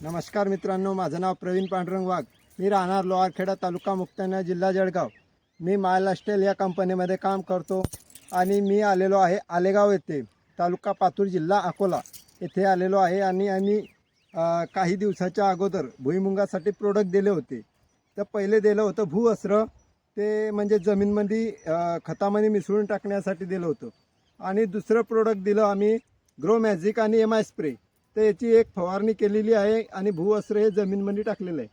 नमस्कार मित्रांनो माझं नाव प्रवीण पांडुरंग वाघ. मी राहणार लोहारखेडा तालुका मुक्ताना जिल्हा जळगाव. मी मायलास्टेल या कंपनीमध्ये काम करतो आणि मी आलेलो आहे आलेगाव येथे तालुका पातूर जिल्हा अकोला. येथे आलेलो आहे आणि आम्ही काही दिवसाच्या अगोदर भुईमुंगासाठी प्रोडक्ट दिले होते. तर पहिले दिलं होतं भूवस्त्र ते म्हणजे जमीनमध्ये खतामध्ये मिसळून टाकण्यासाठी दिलं होतं. आणि दुसरं प्रोडक्ट दिलं आम्ही ग्रो मॅजिक आणि एम आय स्प्रे तर याची एक फवारणी केलेली आहे आणि भूवस्त्र हे जमीनमध्ये टाकलेलं आहे.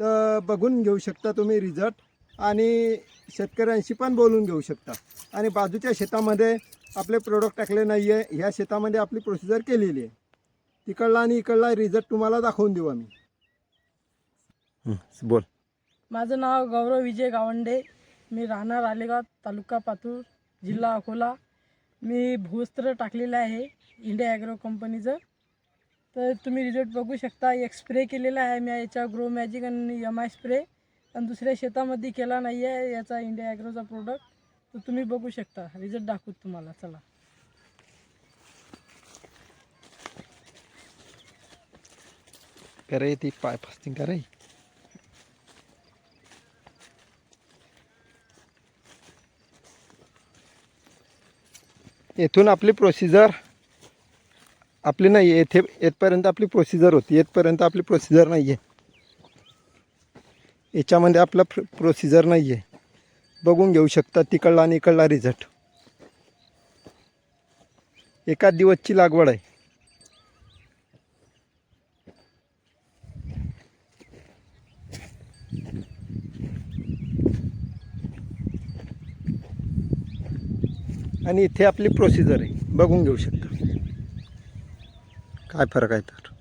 तर बघून घेऊ शकता तुम्ही रिझल्ट आणि शेतकऱ्यांशी पण बोलून घेऊ शकता. आणि बाजूच्या शेतामध्ये आपले प्रोडक्ट टाकले नाही आहे ह्या शेतामध्ये आपली प्रोसिजर केलेली आहे. तिकडला आणि इकडला रिझल्ट तुम्हाला दाखवून देऊ आम्ही. बोल. माझं नाव गौरव विजय गावंडे. मी राहणार आलेगाव तालुका पातूर जिल्हा अकोला. मी भूस्त्र टाकलेलं आहे इंडिया ॲग्रो कंपनीचं. तर तुम्ही रिझल्ट बघू शकता. एक स्प्रे केलेला आहे. मी याच्या ग्रो मॅजिक आणि एम आय स्प्रे आणि दुसऱ्या शेतामध्ये केला नाही आहे याचा इंडिया ॲग्रोचा प्रोडक्ट तर तुम्ही बघू शकता. रिझल्ट दाखवत तुम्हाला. चला. करे ती पाय फास्टिंग करे येथून आपली प्रोसिजर आपली नाही आहे येथे येथपर्यंत आपली प्रोसिजर होती. येथपर्यंत आपली प्रोसिजर नाही आहे याच्यामध्ये आपला प्र प्रोसिजर नाही आहे बघून घेऊ शकता तिकडला आणि इकडला रिझल्ट एका दिवसची लागवड आहे. आणि इथे आपली प्रोसिजर आहे. बघून घेऊ शकता. काय फरक आहे तर?